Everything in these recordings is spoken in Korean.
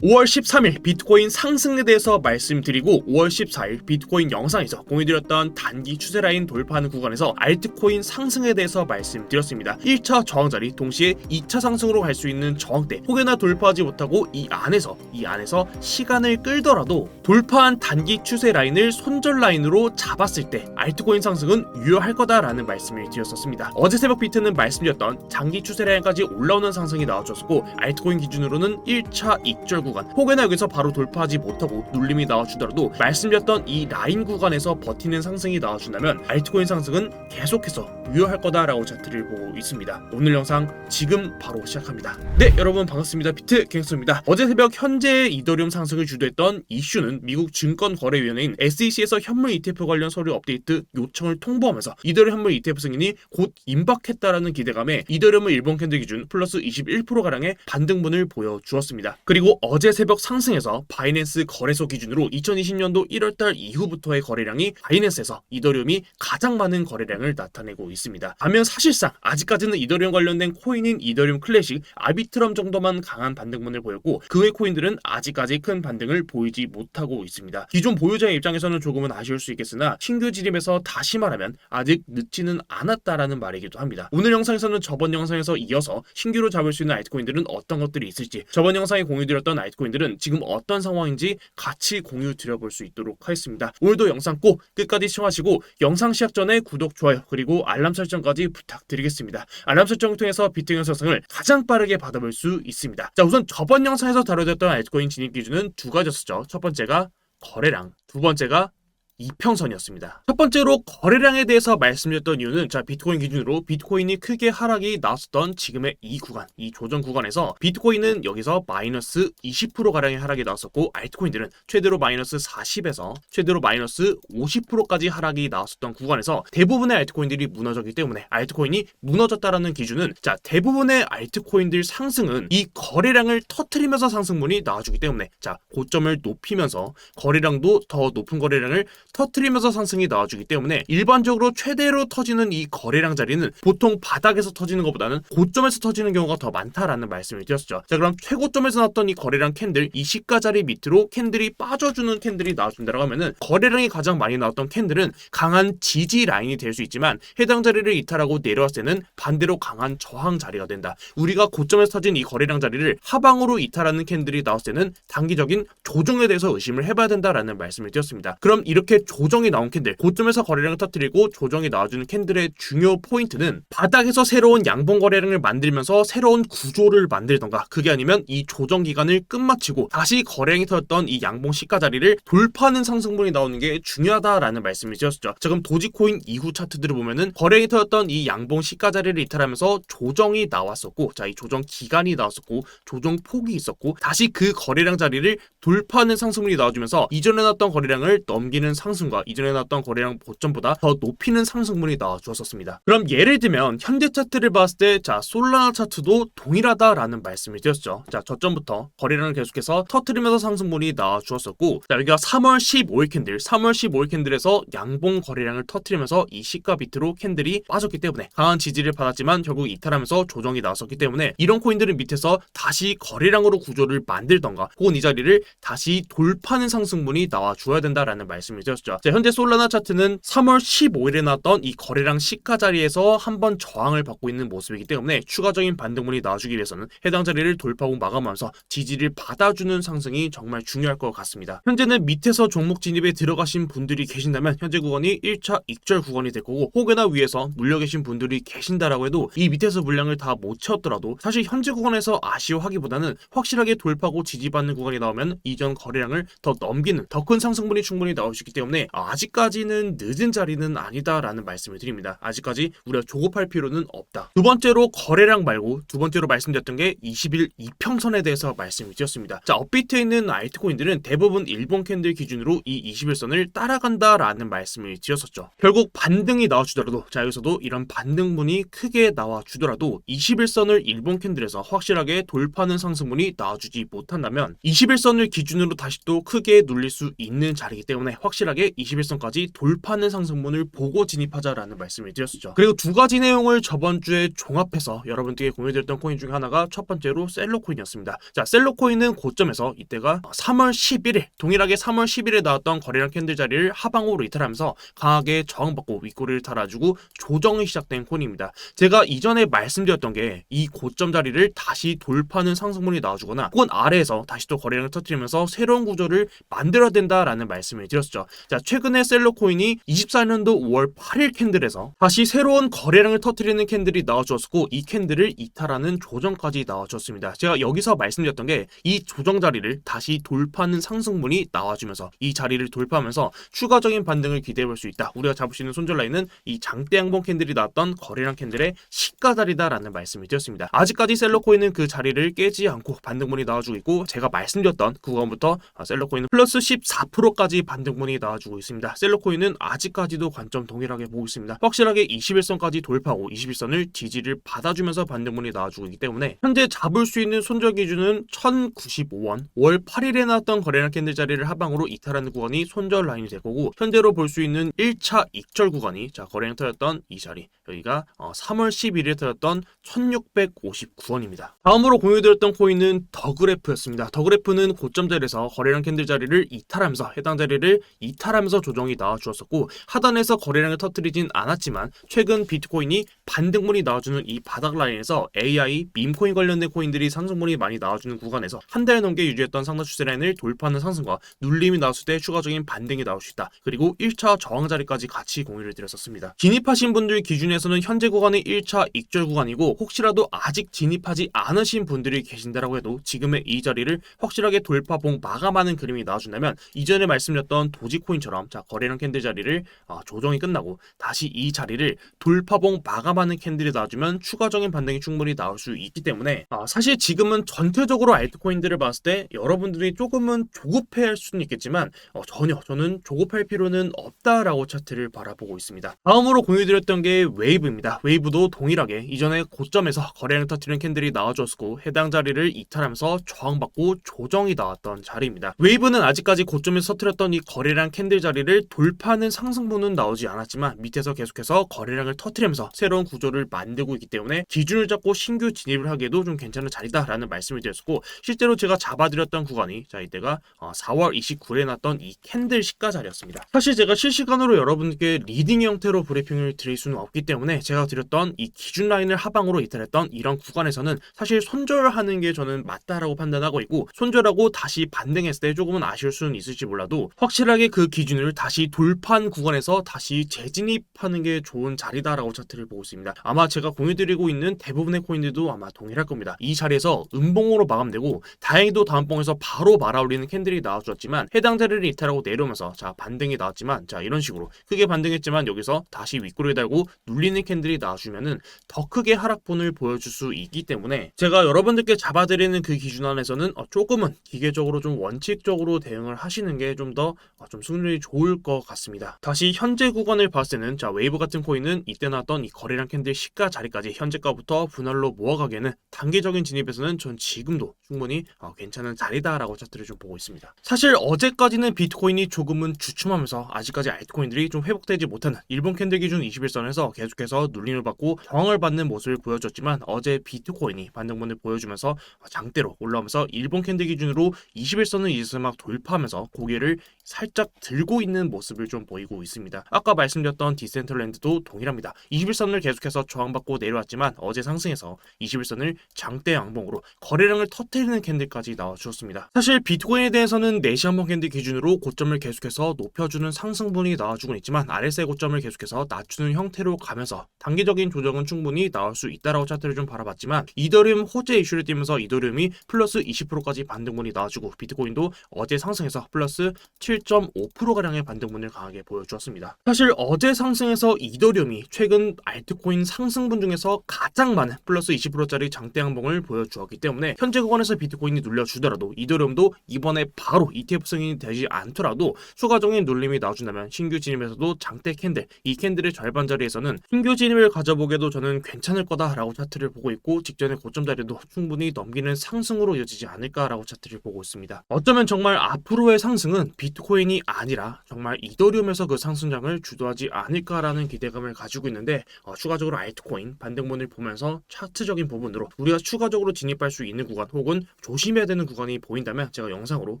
5월 13일 비트코인 상승에 대해서 말씀드리고 5월 14일 비트코인 영상에서 공유드렸던 단기 추세 라인 돌파하는 구간에서 알트코인 상승에 대해서 말씀드렸습니다. 1차 저항 자리 동시에 2차 상승으로 갈 수 있는 저항대 혹여나 돌파하지 못하고 이 안에서 이 안에서 시간을 끌더라도 돌파한 단기 추세 라인을 손절 라인으로 잡았을 때 알트코인 상승은 유효할 거다라는 말씀을 드렸었습니다. 어제 새벽 비트는 말씀드렸던 장기 추세 라인까지 올라오는 상승이 나와줬고 알트코인 기준으로는 1차 익절 구간 혹여나 여기서 바로 돌파하지 못하고 눌림이 나와주더라도 말씀드렸던 이 라인 구간에서 버티는 상승이 나와준다면 알트코인 상승은 계속해서 유효할 거다라고 차트를 보고 있습니다. 오늘 영상 지금 바로 시작합니다. 네 여러분 반갑습니다. 비트 갱스입니다. 어제 새벽 현재 이더리움 상승을 주도했던 이슈는 미국 증권거래위원회인 SEC에서 현물 ETF 관련 서류 업데이트 요청을 통보하면서 이더리움 현물 ETF 승인이 곧 임박했다라는 기대감에 이더리움은 일본 캔들 기준 플러스 21%가량의 반등분을 보여주었습니다. 그리고 어제 새벽 상승에서 바이낸스 거래소 기준으로 2020년도 1월달 이후부터의 거래량이 바이낸스에서 이더리움이 가장 많은 거래량을 나타내고 있습니다. 반면 사실상 아직까지는 이더리움 관련된 코인인 이더리움 클래식, 아비트럼 정도만 강한 반등분을 보였고 그 외 코인들은 아직까지 큰 반등을 보이지 못하고 있습니다. 기존 보유자의 입장에서는 조금은 아쉬울 수 있겠으나 신규 지림에서 다시 말하면 아직 늦지는 않았다라는 말이기도 합니다. 오늘 영상에서는 저번 영상에서 이어서 신규로 잡을 수 있는 알트코인들은 어떤 것들이 있을지 저번 영상에 공유드렸던 알트코인들은 지금 어떤 상황인지 같이 공유 드려볼 수 있도록 하겠습니다. 오늘도 영상 꼭 끝까지 시청하시고 영상 시작 전에 구독, 좋아요 그리고 알람 설정까지 부탁드리겠습니다. 알람 설정을 통해서 비트コ인 상승을 가장 빠르게 받아볼 수 있습니다. 자 우선 저번 영상에서 다뤄졌던 알트코인 진입 기준은 두 가지였었죠. 첫 번째가 거래량, 두 번째가 이평선이었습니다. 첫 번째로 거래량에 대해서 말씀드렸던 이유는 자 비트코인 기준으로 비트코인이 크게 하락이 나왔었던 지금의 이 구간, 이 조정 구간에서 비트코인은 여기서 마이너스 20% 가량의 하락이 나왔었고 알트코인들은 최대로 마이너스 40에서 최대로 마이너스 50%까지 하락이 나왔었던 구간에서 대부분의 알트코인들이 무너졌기 때문에 알트코인이 무너졌다라는 기준은 자 대부분의 알트코인들 상승은 이 거래량을 터트리면서 상승분이 나와주기 때문에 자 고점을 높이면서 거래량도 더 높은 거래량을 터트리면서 상승이 나와주기 때문에 일반적으로 최대로 터지는 이 거래량 자리는 보통 바닥에서 터지는 것보다는 고점에서 터지는 경우가 더 많다라는 말씀을 드렸죠. 자 그럼 최고점에서 나왔던 이 거래량 캔들 이 시가 자리 밑으로 캔들이 빠져주는 캔들이 나와준다라고 하면은 거래량이 가장 많이 나왔던 캔들은 강한 지지 라인이 될 수 있지만 해당 자리를 이탈하고 내려왔을 때는 반대로 강한 저항 자리가 된다. 우리가 고점에서 터진 이 거래량 자리를 하방으로 이탈하는 캔들이 나왔을 때는 단기적인 조정에 대해서 의심을 해봐야 된다라는 말씀을 드렸습니다. 그럼 이렇게 조정이 나온 캔들, 고점에서 거래량을 터뜨리고 조정이 나와주는 캔들의 중요 포인트는 바닥에서 새로운 양봉 거래량을 만들면서 새로운 구조를 만들던가 그게 아니면 이 조정 기간을 끝마치고 다시 거래량이 터졌던 이 양봉 시가 자리를 돌파하는 상승분이 나오는 게 중요하다라는 말씀을 드렸죠. 지금 도지코인 이후 차트들을 보면은 거래량이 터졌던 이 양봉 시가 자리를 이탈하면서 조정이 나왔었고 자 이 조정 기간이 나왔었고 조정 폭이 있었고 다시 그 거래량 자리를 돌파하는 상승분이 나와주면서 이전에 나왔던 거래량을 넘기는 상 승과 이전에 나왔던 거래량 고점보다 더 높이는 상승분이 나와주었습니다. 그럼 예를 들면 현재 차트를 봤을 때 자 솔라나 차트도 동일하다라는 말씀을 드렸죠. 자 저점부터 거래량을 계속해서 터트리면서 상승분이 나와주었었고 자 여기가 3월 15일 캔들 3월 15일 캔들에서 양봉 거래량을 터트리면서 이 시가 비트로 캔들이 빠졌기 때문에 강한 지지를 받았지만 결국 이탈하면서 조정이 나왔었기 때문에 이런 코인들은 밑에서 다시 거래량으로 구조를 만들던가 혹은 이 자리를 다시 돌파하는 상승분이 나와 주어야 된다라는 말씀을 드렸 죠. 자, 현재 솔라나 차트는 3월 15일에 나왔던 이 거래량 시가 자리에서 한번 저항을 받고 있는 모습이기 때문에 추가적인 반등분이 나와주기 위해서는 해당 자리를 돌파하고 마감하면서 지지를 받아주는 상승이 정말 중요할 것 같습니다. 현재는 밑에서 종목 진입에 들어가신 분들이 계신다면 현재 구간이 1차 익절 구간이 될 거고 혹여나 위에서 물려 계신 분들이 계신다라고 해도 이 밑에서 물량을 다 못 채웠더라도 사실 현재 구간에서 아쉬워하기보다는 확실하게 돌파하고 지지받는 구간이 나오면 이전 거래량을 더 넘기는 더 큰 상승분이 충분히 나올 수 있기 때문에 아직까지는 늦은 자리는 아니다라는 말씀을 드립니다. 아직까지 우리가 조급할 필요는 없다. 두 번째로 거래량 말고 두 번째로 말씀드렸던 게 20일 이평선에 대해서 말씀을 드렸습니다. 자, 업비트에 있는 알트코인들은 대부분 일본 캔들 기준으로 이 21선을 따라간다라는 말씀을 드렸었죠. 결국 반등이 나와주더라도 자 여기서도 이런 반등분이 크게 나와주더라도 21선을 일본 캔들에서 확실하게 돌파하는 상승분이 나와주지 못한다면 21선을 기준으로 다시 또 크게 눌릴 수 있는 자리이기 때문에 확실하게 확실하게 21선까지 돌파하는 상승분을 보고 진입하자라는 말씀을 드렸었죠. 그리고 두 가지 내용을 저번 주에 종합해서 여러분들께 공유드렸던 코인 중에 하나가 첫 번째로 셀러코인이었습니다. 자, 셀러코인은 고점에서 이때가 3월 11일 동일하게 3월 10일에 나왔던 거래량 캔들 자리를 하방으로 이탈하면서 강하게 저항받고 윗꼬리를 달아주고 조정이 시작된 코인입니다. 제가 이전에 말씀드렸던 게 이 고점 자리를 다시 돌파하는 상승분이 나와주거나 혹은 아래에서 다시 또 거래량을 터뜨리면서 새로운 구조를 만들어야 된다라는 말씀을 드렸죠. 자, 최근에 셀러코인이 24년도 5월 8일 캔들에서 다시 새로운 거래량을 터뜨리는 캔들이 나와주었고 이 캔들을 이탈하는 조정까지 나와줬습니다. 제가 여기서 말씀드렸던 게 이 조정 자리를 다시 돌파하는 상승분이 나와주면서 이 자리를 돌파하면서 추가적인 반등을 기대해 볼 수 있다. 우리가 잡을 수 있는 손절 라인은 이 장대 양봉 캔들이 나왔던 거래량 캔들의 시가 자리다라는 말씀을 드렸습니다. 아직까지 셀러코인은 그 자리를 깨지 않고 반등분이 나와주고 있고 제가 말씀드렸던 그 구간부터 셀러코인은 플러스 14%까지 반등분이 나와 주고 있습니다. 셀러코인은 아직까지도 관점 동일하게 보고 있습니다. 확실하게 21선까지 돌파하고 21선을 지지를 받아주면서 반등분이 나와주고 있기 때문에 현재 잡을 수 있는 손절 기준은 1095원 5월 8일에 나왔던 거래량 캔들 자리를 하방으로 이탈하는 구간이 손절 라인이 될 거고 현재로 볼 수 있는 1차 익절 구간이 자 거래량 터졌던 이 자리 여기가 어, 3월 11일에 터졌던 1659원입니다. 다음으로 공유드렸던 코인은 더그래프였습니다. 더그래프는 고점 자리에서 거래량 캔들 자리를 이탈하면서 해당 자리를 이탈하면서 조정이 나와주었었고 하단에서 거래량을 터뜨리진 않았지만 최근 비트코인이 반등분이 나와주는 이 바닥 라인에서 AI, 밈코인 관련된 코인들이 상승분이 많이 나와주는 구간에서 한 달 넘게 유지했던 상단 추세 라인을 돌파하는 상승과 눌림이 나왔을 때 추가적인 반등이 나올 수 있다. 그리고 1차 저항 자리까지 같이 공유를 드렸었습니다. 진입하신 분들 기준에서는 현재 구간이 1차 익절 구간이고 혹시라도 아직 진입하지 않으신 분들이 계신다라고 해도 지금의 이 자리를 확실하게 돌파봉 마감하는 그림이 나와준다면 이전에 말씀드렸던 도지 코인처럼 자 거래량 캔들 자리를 어, 조정이 끝나고 다시 이 자리를 돌파봉 마감하는 캔들이 나와주면 추가적인 반등이 충분히 나올 수 있기 때문에 아, 사실 지금은 전체적으로 알트코인들을 봤을 때 여러분들이 조금은 조급해할 수는 있겠지만 어, 전혀 저는 조급할 필요는 없다라고 차트를 바라보고 있습니다. 다음으로 공유드렸던 게 웨이브입니다. 웨이브도 동일하게 이전에 고점에서 거래량 터트리는 캔들이 나와줬고 해당 자리를 이탈하면서 저항받고 조정이 나왔던 자리입니다. 웨이브는 아직까지 고점에서 터트렸던 이 거래량 캔들 자리를 돌파하는 상승분은 나오지 않았지만 밑에서 계속해서 거래량을 터트리면서 새로운 구조를 만들고 있기 때문에 기준을 잡고 신규 진입을 하기에도 좀 괜찮은 자리다라는 말씀을 드렸고 실제로 제가 잡아드렸던 구간이 자 이때가 어, 4월 29일에 났던 이 캔들 시가 자리였습니다. 사실 제가 실시간으로 여러분께 리딩 형태로 브리핑을 드릴 수는 없기 때문에 제가 드렸던 이 기준 라인을 하방으로 이탈했던 이런 구간에서는 사실 손절하는 게 저는 맞다라고 판단하고 있고 손절하고 다시 반등했을 때 조금은 아쉬울 수는 있을지 몰라도 확실하게 그 기준을 다시 돌파한 구간에서 다시 재진입하는 게 좋은 자리다라고 차트를 보고 있습니다. 아마 제가 공유드리고 있는 대부분의 코인들도 아마 동일할 겁니다. 이 자리에서 음봉으로 마감되고 다행히도 다음 봉에서 바로 말아올리는 캔들이 나와주었지만 해당 자리를 이탈하고 내려오면서 자 반등이 나왔지만 자 이런 식으로 크게 반등했지만 여기서 다시 윗꼬리를 달고 눌리는 캔들이 나와주면은 더 크게 하락분을 보여줄 수 있기 때문에 제가 여러분들께 잡아드리는 그 기준 안에서는 어, 조금은 기계적으로 좀 원칙적으로 대응을 하시는 게 좀더좀 승률이 좋을 것 같습니다. 다시 현재 구간을 봤을 때는 자 웨이브 같은 코인은 이때 나왔던 이 거래량 캔들 시가 자리까지 현재가부터 분할로 모아가기에는 단기적인 진입에서는 전 지금도 충분히 어, 괜찮은 자리다라고 차트를 좀 보고 있습니다. 사실 어제까지는 비트코인이 조금은 주춤하면서 아직까지 알트코인들이 좀 회복되지 못하는 일본 캔들 기준 21선에서 계속해서 눌림을 받고 저항을 받는 모습을 보여줬지만 어제 비트코인이 반등분을 보여주면서 장대로 올라오면서 일본 캔들 기준으로 21선을 이제서 막 돌파하면서 고개를 살짝 들고 있는 모습을 좀 보이고 있습니다. 아까 말씀드렸던 디센트랜드도 동일합니다. 21선을 계속해서 저항받고 내려왔지만 어제 상승해서 21선을 장대 양봉으로 거래량을 터 뜨리는 캔들까지 나와주었습니다. 사실 비트코인에 대해서는 4시 한번 캔들 기준으로 고점을 계속해서 높여주는 상승분이 나와주고 있지만 RSI 고점을 계속해서 낮추는 형태로 가면서 단기적인 조정은 충분히 나올 수 있다라고 차트를 좀 바라봤지만 이더리움 호재 이슈를 띄면서 이더리움이 플러스 20%까지 반등분이 나와주고 비트코인도 어제 상승해서 플러스 7.5%가량의 반등분을 강하게 보여주었습니다. 사실 어제 상승해서 이더리움이 최근 알트코인 상승분 중에서 가장 많은 플러스 20%짜리 장대 양봉을 보여주었기 때문에 현재 구간에서 비트코인이 눌려주더라도 이더리움도 이번에 바로 ETF 승인이 되지 않더라도 추가적인 눌림이 나와준다면 신규 진입에서도 장대 캔들 이 캔들의 절반 자리에서는 신규 진입을 가져보게도 저는 괜찮을 거다라고 차트를 보고 있고 직전의 고점 자리도 충분히 넘기는 상승으로 이어지지 않을까라고 차트를 보고 있습니다. 어쩌면 정말 앞으로의 상승은 비트코인이 아니라 정말 이더리움에서 그 상승장을 주도하지 않을까라는 기대감을 가지고 있는데 어, 추가적으로 알트코인 반등분을 보면서 차트적인 부분으로 우리가 추가적으로 진입할 수 있는 구간 혹은 조심해야 되는 구간이 보인다면 제가 영상으로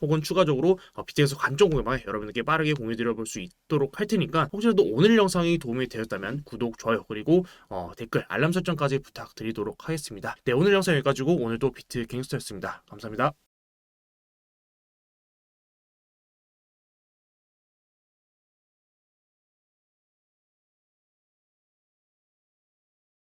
혹은 추가적으로 어, BTS 관점 공개방에 여러분들께 빠르게 공유드려 볼 수 있도록 할 테니까 혹시라도 오늘 영상이 도움이 되었다면 구독, 좋아요 그리고 어, 댓글, 알람 설정까지 부탁드리도록 하겠습니다. 네 오늘 영상 여기까지고 오늘도 비트 갱스터였습니다. 감사합니다.